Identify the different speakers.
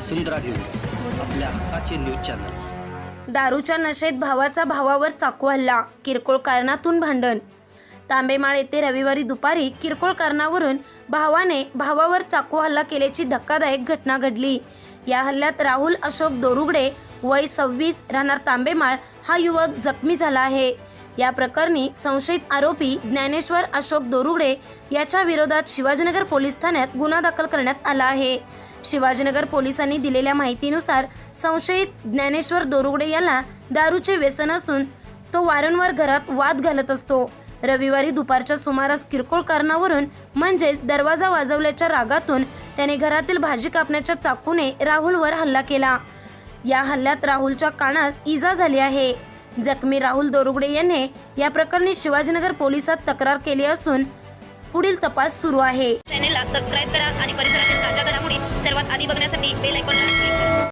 Speaker 1: वसुंधरा news आपल्या हक्काचे news channel.
Speaker 2: दारूच्या नशेत भावाचा भावावर चाकू हल्ला किरकोळ कारणातून भांडण. तांबेमाळ येथे रविवारी दुपारी किरकोळ कारणावरून भावाने भावावर चाकू हल्ला केल्याची धक्कादायक घटना घडली. या हल्ल्यात राहुल अशोक दोरुगडे वय सव्वीस राहणार तांबेमाळ हा युवक जखमी झाला आहे. या प्रकरणी संशयित आरोपी ज्ञानेश्वर अशोक दोरुगडे याच्या विरोधात शिवाजीनगर पोलीस ठाण्यात गुन्हा दाखल करण्यात आला आहे. शिवाजीनगर पोलिसांनी दिलेल्या माहितीनुसार संशयित ज्ञानेश्वर दोरुगडे याला दारूचे व्यसन असून तो वारंवार घरात वाद घालत असतो. रविवारी दुपारच्या सुमारास किरकोळ कारणावरून म्हणजेच दरवाजा वाजवल्याच्या रागातून त्याने घरातील भाजी कापण्याच्या चाकूने राहुलवर हल्ला केला. या हल्ल्यात राहुलच्या कानास इजा झाली आहे. जखमी राहुल दोरुगडे यांनी या प्रकरणी शिवाजीनगर पोलिसात तक्रार केली असून पुढील तपास सुरू आहे.
Speaker 3: चॅनेलला सबस्क्राईब करा आणि परिसरातील ताज्या घडामोडी सर्वात आधी बघण्यासाठी बेल आयकॉनला क्लिक करा.